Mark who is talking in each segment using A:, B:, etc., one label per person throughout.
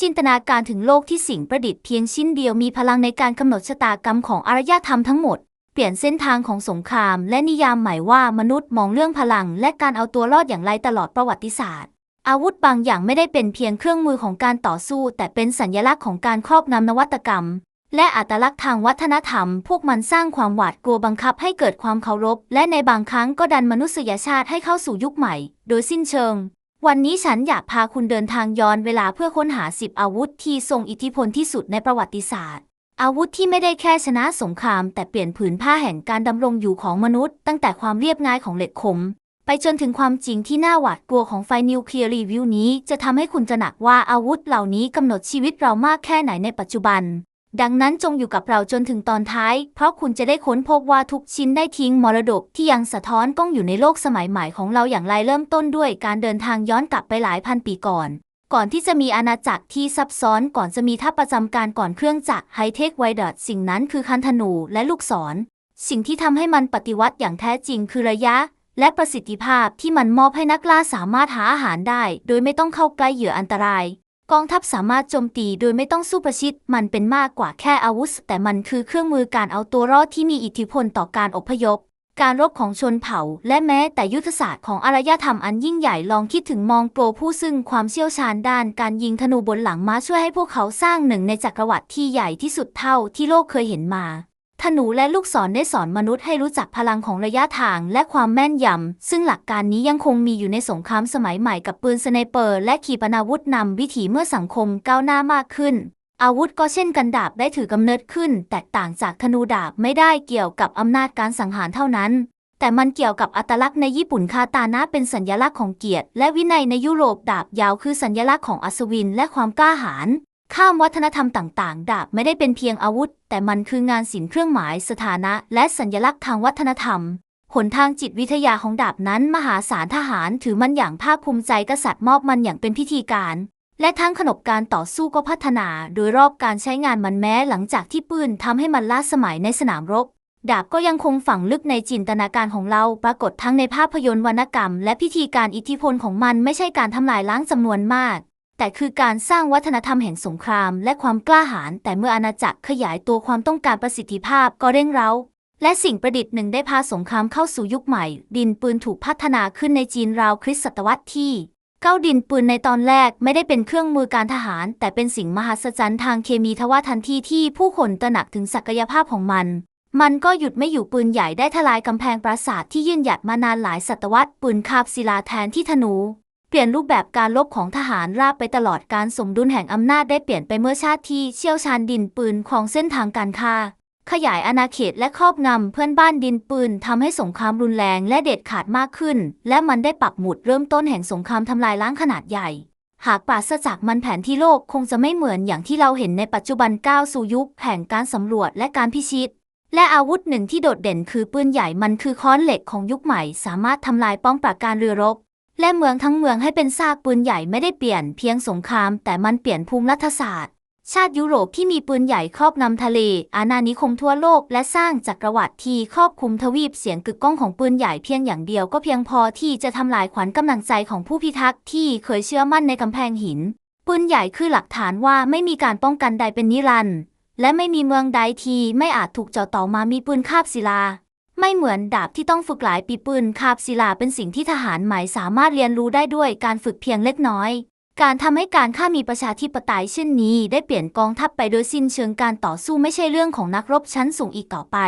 A: จินตนาการถึงโลกที่สิ่งประดิษฐ์เพียงชิ้นเดียวมีพลังในการกำหนดชะตากรรมของอารยธรรมทั้งหมด เปลี่ยนเส้นทางของสงคราม และนิยามใหม่ว่ามนุษย์มองเรื่องพลัง และการเอาตัวรอดอย่างไรตลอดประวัติศาสตร์ อาวุธบางอย่างไม่ได้เป็นเพียงเครื่องมือของการต่อสู้ แต่เป็นสัญลักษณ์ของการครอบงำนวัตกรรม และอัตลักษณ์ทางวัฒนธรรม พวกมันสร้างความหวาดกลัวบังคับให้เกิดความเคารพ และในบางครั้งก็ดันมนุษยชาติให้เข้าสู่ยุคใหม่ โดยสิ้นเชิง วันนี้ฉันอยากพาคุณเดินทางย้อนเวลาเพื่อค้นหาสิบอาวุธที่ทรงอิทธิพลที่สุดในประวัติศาสตร์ อาวุธที่ไม่ได้แค่ชนะสงคราม แต่เปลี่ยนผืนผ้าแห่งการดำรงอยู่ของมนุษย์ ตั้งแต่ความเรียบง่ายของเหล็กคม ไปจนถึงความจริงที่น่าหวาดกลัวของไฟนิวเคลียร์รีวิวนี้ จะทำให้คุณตระหนักว่าอาวุธเหล่านี้กำหนดชีวิตเรามากแค่ไหนในปัจจุบัน ดังนั้นจงอยู่กับเราจนถึงตอนท้าย เพราะคุณจะได้ค้นพบว่าทุกชิ้นได้ทิ้งมรดกที่ยังสะท้อนกล้องอยู่ในโลกสมัยใหม่ของเราอย่างไรเริ่มต้นด้วยการเดินทางย้อนกลับไปหลายพันปีก่อน ก่อนที่จะมีอาณาจักรที่ซับซ้อนก่อนจะมีทัพประจำการก่อนเครื่องจักรไฮเทคไวดอทสิ่งนั้นคือคันธนูและลูกศร สิ่งที่ทำให้มันปฏิวัติอย่างแท้จริงคือระยะ และประสิทธิภาพที่มันมอบให้นักล่าสามารถหาอาหารได้ โดยไม่ต้องเข้าใกล้เหยื่ออันตราย กองทัพสามารถโจมตีโดยไม่ต้องสู้ประชิด มันเป็นมากกว่าแค่อาวุธ แต่มันคือเครื่องมือการเอาตัวรอดที่มีอิทธิพลต่อการอพยพ การรบของชนเผ่า และแม้แต่ยุทธศาสตร์ของอารยธรรมอันยิ่งใหญ่ลองคิดถึงมองโปรผู้ซึ่งความเชี่ยวชาญด้านการยิงธนูบนหลังม้าช่วยให้พวกเขาสร้างหนึ่งในจักรวรรดิที่ใหญ่ที่สุดเท่าที่โลกเคยเห็นมา ธนูและลูกศรได้สอนมนุษย์ให้รู้จักพลังของระยะทางและความแม่นยำ ซึ่งหลักการนี้ยังคงมีอยู่ในสงครามสมัยใหม่กับปืนสไนเปอร์ และขีปนาวุธนำวิถีเมื่อสังคมก้าวหน้ามากขึ้น อาวุธก็เช่นกันดาบได้ถือกำเนิดขึ้น แตกต่างจากธนูดาบไม่ได้เกี่ยวกับอำนาจการสังหารเท่านั้น แต่มันเกี่ยวกับอัตลักษณ์ในญี่ปุ่นคาตานะเป็นสัญลักษณ์ของเกียรติ และวินัยในยุโรปดาบยาวคือสัญลักษณ์ของอัศวินและความกล้าหาญ ข้ามวัฒนธรรมต่างๆ ดาบไม่ได้เป็นเพียงอาวุธ แต่มันคืองานศิลป์เครื่องหมายสถานะ และสัญลักษณ์ทางวัฒนธรรม หนทางจิตวิทยาของดาบนั้นมหาศาลทหารถือมันอย่างภาคภูมิใจกษัตริย์มอบมันอย่างเป็นพิธีการ และทั้งขนบการต่อสู้ก็พัฒนา โดยรอบการใช้งานมันแม้หลังจากที่ปืนทำให้มันล้าสมัยในสนามรบ ดาบก็ยังคงฝังลึกในจินตนาการของเรา ปรากฏทั้งในภาพยนตร์วรรณกรรม และพิธีการอิทธิพลของมันไม่ใช่การทำลายล้างจำนวนมาก แต่คือการสร้างวัฒนธรรมแห่งสงครามและความกล้าหาญแต่เมื่ออาณาจักรขยายตัวความต้องการประสิทธิภาพก็เร่งเร้า และสิ่งประดิษฐ์หนึ่งได้พาสงครามเข้าสู่ยุคใหม่ ดินปืนถูกพัฒนาขึ้นในจีนราวคริสตศตวรรษที่เก้าดินปืนในตอนแรกไม่ได้เป็นเครื่องมือการทหาร แต่เป็นสิ่งมหัศจรรย์ทางเคมีทว่าทันทีที่ผู้คนตระหนักถึงศักยภาพของมัน มันก็หยุดไม่อยู่ปืนใหญ่ได้ทลายกำแพงปราสาทที่ยืนหยัดมานานหลายศตวรรษปืนคาบศิลาแทนที่ธนู เปลี่ยนรูปแบบการลบของทหารราบไปตลอดการสมดุลแห่งอำนาจได้เปลี่ยนไปเมื่อชาติที่เชี่ยวชาญดินปืนของเส้นทางการค้า ขยายอาณาเขตและครอบงำเพื่อนบ้านดินปืนทำให้สงครามรุนแรงและเด็ดขาดมากขึ้น และมันได้ปักหมุดเริ่มต้นแห่งสงครามทำลายล้างขนาดใหญ่ หากปราศจากมันแผนที่โลกคงจะไม่เหมือนอย่างที่เราเห็นในปัจจุบันก้าวสู่ยุคแห่งการสำรวจและการพิชิต และอาวุธหนึ่งที่โดดเด่นคือปืนใหญ่มันคือค้อนเหล็กของยุคใหม่ สามารถทำลายป้อมปราการเรือรบ และเมืองทั้งเมืองให้เป็นซากปืนใหญ่ไม่ได้เปลี่ยนเพียงสงคราม แต่มันเปลี่ยนภูมิรัฐศาสตร์ ชาติยุโรปที่มีปืนใหญ่ครอบงำทะเล อาณานิคมทั่วโลก และสร้างจักรวรรดิที่ครอบคลุมทวีปเสียงกึกก้องของปืนใหญ่เพียงอย่างเดียวก็เพียงพอที่จะทำลายขวัญกำลังใจของผู้พิทักษ์ที่เคยเชื่อมั่นในกำแพงหิน ปืนใหญ่คือหลักฐานว่าไม่มีการป้องกันใดเป็นนิรันดร์และไม่มีเมืองใดที่ไม่อาจถูกเจาะต่อมามีปืนคาบศิลา ไม่เหมือนดาบที่ต้องฝึกหลายปีปืนคาบศิลาเป็นสิ่งที่ทหารใหม่สามารถเรียนรู้ได้ด้วยการฝึกเพียงเล็กน้อย การทำให้การฆ่ามีประชาธิปไตยเช่นนี้ ได้เปลี่ยนกองทัพไปโดยสิ้นเชิงการต่อสู้ไม่ใช่เรื่องของนักรบชั้นสูงอีกต่อไป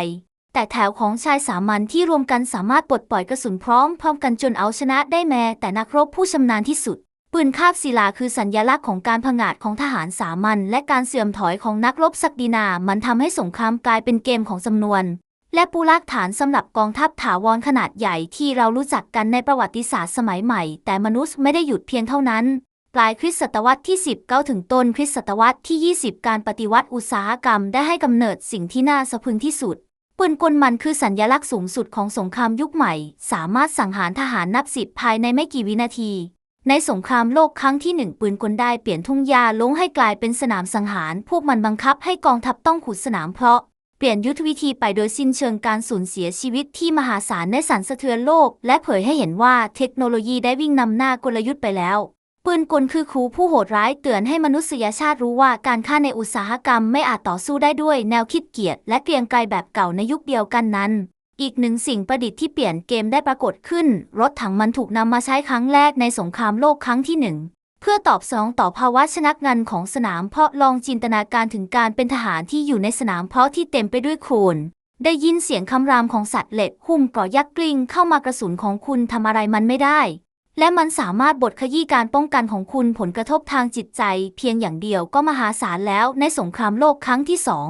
A: แต่แถวของชายสามัญที่รวมกันสามารถปลดปล่อยกระสุนพร้อมพร้อมกันจนเอาชนะได้แม้ แต่นักรบผู้ชำนาญที่สุด ปืนคาบศิลาคือสัญญลักษณ์ของการผงาดของทหารสามัญและการเสื่อมถอยของนักรบศักดินา มันทำให้สงครามกลายเป็นเกมของจำนวน และปูรากฐานสำหรับกองทัพถาวรขนาดใหญ่ที่เรารู้จักกันในประวัติศาสตร์สมัยใหม่ แต่มนุษย์ไม่ได้หยุดเพียงเท่านั้น ปลายคริสตศตวรรษที่ 10เข้าถึงต้นคริสตศตวรรษที่ 20 การปฏิวัติอุตสาหกรรมได้ให้กำเนิดสิ่งที่น่าสะพึงที่สุดปืนกลมันคือสัญญลักษณ์สูงสุดของสงครามยุคใหม่ สามารถสังหารทหารนับสิบภายในไม่กี่วินาที ในสงครามโลกครั้งที่หนึ่งปืนกลได้เปลี่ยนทุ่งหญ้าลงให้กลายเป็นสนามสังหาร พวกมันบังคับให้กองทัพต้องขุดสนามเพราะ เปลี่ยนยุทธวิธีไปโดยสิ้นเชิงการสูญเสียชีวิตที่มหาศาลในสั่นสะเทือนโลก และเผยให้เห็นว่าเทคโนโลยีได้วิ่งนำหน้ากลยุทธ์ไปแล้ว ปืนกลคือครูผู้โหดร้ายเตือนให้มนุษยชาติรู้ว่าการฆ่าในอุตสาหกรรมไม่อาจต่อสู้ได้ด้วยแนวคิดเกียรติและเกรียงไกรแบบเก่าในยุคเดียวกันนั้น อีกหนึ่งสิ่งประดิษฐ์ที่เปลี่ยนเกมได้ปรากฏขึ้น รถถังมันถูกนำมาใช้ครั้งแรกในสงครามโลกครั้งที่หนึ่ง เพื่อตอบสนองต่อภาวะชนักงันของสนามเพาะลองจินตนาการถึงการเป็นทหารที่อยู่ในสนามเพาะที่เต็มไปด้วยโคลนได้ยินเสียงคำรามของสัตว์เหล็กหุ้มก่อยักษ์กลิ้งเข้ามากระสุนของคุณทำอะไรมันไม่ได้ และมันสามารถบดขยี้การป้องกันของคุณผลกระทบทางจิตใจ เพียงอย่างเดียวก็มหาศาลแล้วในสงครามโลกครั้งที่สอง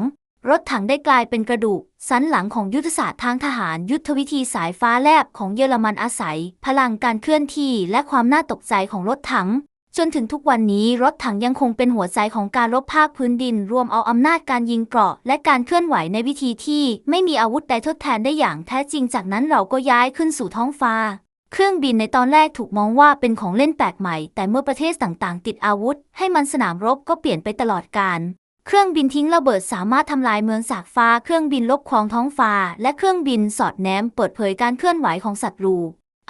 A: รถถังได้กลายเป็นกระดูก สันหลังของยุทธศาสตร์ทางทหารยุทธวิธีสายฟ้าแลบของเยอรมันอาศัย พลังการเคลื่อนที่และความน่าตกใจของรถถัง จนถึงทุกวันนี้รถถังยังคงเป็นหัวใจของการรบภาคพื้นดิน รวมเอาอำนาจการยิงเกราะ และการเคลื่อนไหวในวิธีที่ไม่มีอาวุธใดทดแทนได้อย่างแท้จริง จากนั้นเราก็ย้ายขึ้นสู่ท้องฟ้า เครื่องบินในตอนแรกถูกมองว่าเป็นของเล่นแปลกใหม่ แต่เมื่อประเทศต่างๆ ติดอาวุธ ให้มันสนามรบก็เปลี่ยนไปตลอดกาลเครื่องบินทิ้งระเบิดสามารถทำลายเมืองสากฟ้า เครื่องบินลบคลองท้องฟ้า และเครื่องบินสอดแนมเปิดเผยการเคลื่อนไหวของศัตรู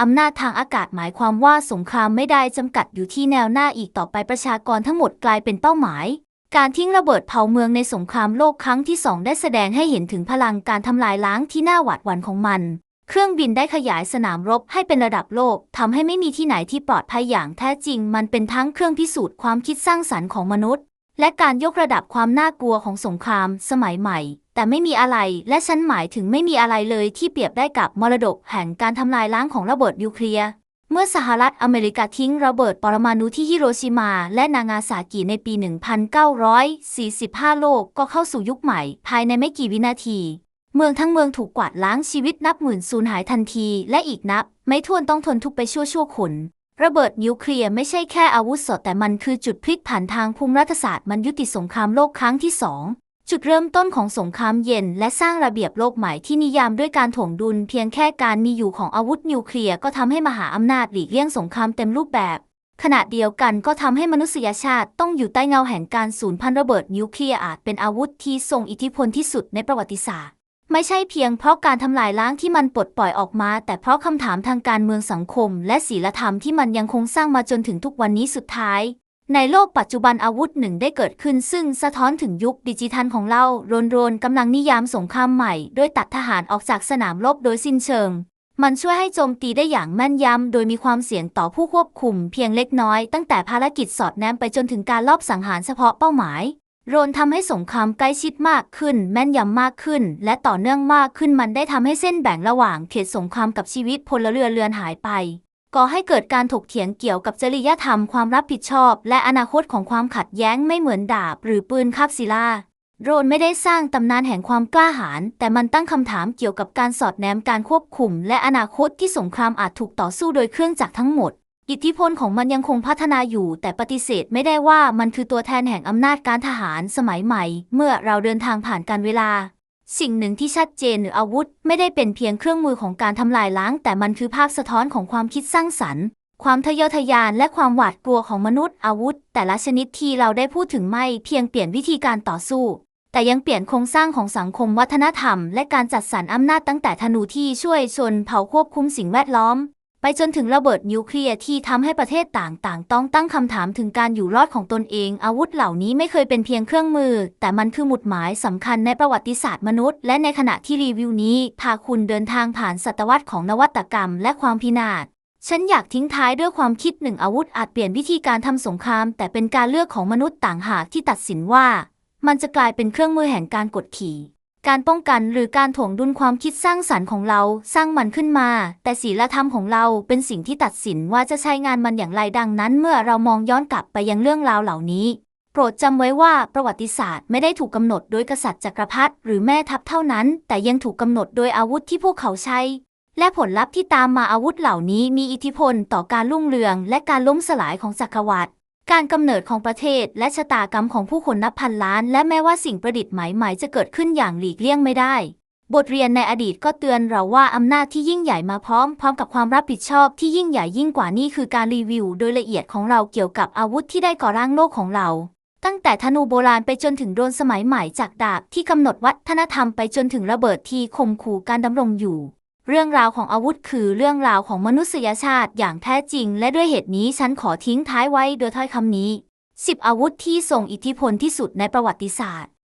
A: อำนาจทางอากาศหมายความว่าสงครามไม่ได้จำกัดอยู่ที่แนวหน้าอีกต่อไปประชากรทั้งหมดกลายเป็นเป้าหมาย การทิ้งระเบิดเผาเมืองในสงครามโลกครั้งที่สองได้แสดงให้เห็นถึงพลังการทำลายล้างที่น่าหวาดหวั่นของมัน เครื่องบินได้ขยายสนามรบให้เป็นระดับโลกทำให้ไม่มีที่ไหนที่ปลอดภัยอย่างแท้จริง มันเป็นทั้งเครื่องพิสูจน์ความคิดสร้างสรรค์ของมนุษย์ และการยกระดับความน่ากลัวของสงครามสมัยใหม่ แต่ไม่มีอะไรและฉันหมายถึงไม่มีอะไรเลยที่เปรียบได้กับมรดกแห่งการทำลายล้างของระเบิดนิวเคลียร์เมื่อสหรัฐอเมริกาทิ้งระเบิดปรมาณูที่ฮิโรชิมา และนางาซากิในปี 1945 โลกก็เข้าสู่ยุคใหม่ ภายในไม่กี่วินาที เมืองทั้งเมืองถูกกวาดล้างชีวิตนับหมื่นสูญหายทันที และอีกนับ ไม่ถ้วนต้องทนทุกข์ไปชั่วชั่วๆคน ระเบิดนิวเคลียร์ไม่ใช่แค่อาวุธสดแต่มันคือจุดพลิกผันทางภูมิรัฐศาสตร์มันยุติสงครามโลกครั้งที่สองจุดเริ่มต้นของสงครามเย็น และสร้างระเบียบโลกใหม่ที่นิยามด้วยการถ่วงดุล เพียงแค่การมีอยู่ของอาวุธนิวเคลียร์ก็ทำให้มหาอำนาจหลีกเลี่ยงสงครามเต็มรูปแบบ ขณะเดียวกันก็ทำให้มนุษยชาติต้องอยู่ใต้เงาแห่งการสูญพันธุ์ระเบิดนิวเคลียร์อาจเป็นอาวุธที่ทรงอิทธิพลที่สุดในประวัติศาสตร์ ไม่ใช่เพียงเพราะการทำลายล้างที่มันปลดปล่อยออกมา แต่เพราะคำถามทางการเมืองสังคม และศีลธรรมที่มันยังคงสร้างมาจนถึงทุกวันนี้สุดท้าย ในโลกปัจจุบันอาวุธหนึ่งได้เกิดขึ้น ซึ่งสะท้อนถึงยุคดิจิทัลของเราโรนโรนกำลังนิยามสงครามใหม่ โดยตัดทหารออกจากสนามรบโดยสิ้นเชิง มันช่วยให้โจมตีได้อย่างแม่นยำ โดยมีความเสี่ยงต่อผู้ควบคุม เพียงเล็กน้อย ตั้งแต่ภารกิจสอดแนมไปจนถึงการลอบสังหารเฉพาะเป้าหมาย โรนทำให้สงครามใกล้ชิดมากขึ้น แม่นยำมากขึ้น และต่อเนื่องมากขึ้นมันได้ทำให้เส้นแบ่งระหว่างเขตสงครามกับชีวิตพลเรือนเรือนหายไปก่อให้เกิดการถกเถียงเกี่ยวกับจริยธรรมความรับผิดชอบ และอนาคตของความขัดแย้งไม่เหมือนดาบ หรือปืนคาบศิลาโรนไม่ได้สร้างตำนานแห่งความกล้าหาญแต่มันตั้งคำถามเกี่ยวกับการสอดแนมการควบคุม และอนาคตที่สงครามอาจถูกต่อสู้โดยเครื่องจักรทั้งหมด อิทธิพลของมันยังคงพัฒนาอยู่ แต่ปฏิเสธไม่ได้ว่ามันคือตัวแทนแห่งอำนาจการทหารสมัยใหม่ เมื่อเราเดินทางผ่านการเวลา สิ่งหนึ่งที่ชัดเจนหรืออาวุธ ไม่ได้เป็นเพียงเครื่องมือของการทำลายล้าง แต่มันคือภาพสะท้อนของความคิดสร้างสรรค์ ความทะเยอทะยานและความหวาดกลัวของมนุษย์อาวุธ แต่ละชนิดที่เราได้พูดถึงไม่เพียงเปลี่ยนวิธีการต่อสู้ แต่ยังเปลี่ยนโครงสร้างของสังคมวัฒนธรรม และการจัดสรรอำนาจตั้งแต่ธนูที่ช่วยชนเผ่าควบคุมสิ่งแวดล้อม ไปจนถึงระเบิดนิวเคลียร์ที่ทำให้ประเทศต่างๆ ต้องตั้งคำถามถึงการอยู่รอดของตนเอง อาวุธเหล่านี้ไม่เคยเป็นเพียงเครื่องมือ แต่มันคือหมุดหมายสำคัญในประวัติศาสตร์มนุษย์ และในขณะที่รีวิวนี้พาคุณเดินทางผ่านศตวรรษของนวัตกรรม และความพินาศฉันอยากทิ้งท้ายด้วยความคิดหนึ่งอาวุธอาจเปลี่ยนวิธีการทำสงคราม แต่เป็นการเลือกของมนุษย์ต่างหากที่ตัดสินว่า มันจะกลายเป็นเครื่องมือแห่งการกดขี่ การป้องกันหรือการถ่วงดุลความคิดสร้างสรรค์ของเราสร้างมันขึ้นมา แต่ศีลธรรมของเราเป็นสิ่งที่ตัดสินว่าจะใช้งานมันอย่างไรดังนั้น เมื่อเรามองย้อนกลับไปยังเรื่องราวเหล่านี้ โปรดจำไว้ว่าประวัติศาสตร์ไม่ได้ถูกกำหนดโดยกษัตริย์จักรพรรดิหรือแม่ทัพเท่านั้น แต่ยังถูกกำหนดโดยอาวุธที่พวกเขาใช้ และผลลัพธ์ที่ตามมาอาวุธเหล่านี้มีอิทธิพลต่อการรุ่งเรือง และการล้มสลายของจักรวรรดิ การกำเนิดของประเทศและชะตากรรมของผู้คนนับพันล้าน และแม้ว่าสิ่งประดิษฐ์ใหม่ๆจะเกิดขึ้นอย่างหลีกเลี่ยงไม่ได้ บทเรียนในอดีตก็เตือนเราว่าอำนาจที่ยิ่งใหญ่มาพร้อม พร้อมกับความรับผิดชอบที่ยิ่งใหญ่ยิ่งกว่านี่คือการรีวิว โดยละเอียดของเราเกี่ยวกับอาวุธที่ได้ก่อร่างโลกของเรา ตั้งแต่ธนูโบราณไปจนถึงโดรนสมัยใหม่จากดาบที่กำหนดวัฒนธรรมไปจนถึงระเบิดที่ข่มขู่การดำรงอยู่ เรื่องราวของอาวุธคือเรื่องราวของมนุษยชาติอย่างแท้จริง และด้วยเหตุนี้ฉันขอทิ้งท้ายไว้โดยถ้อยคำนี้ 10 อาวุธที่ทรงอิทธิพลที่สุดในประวัติศาสตร์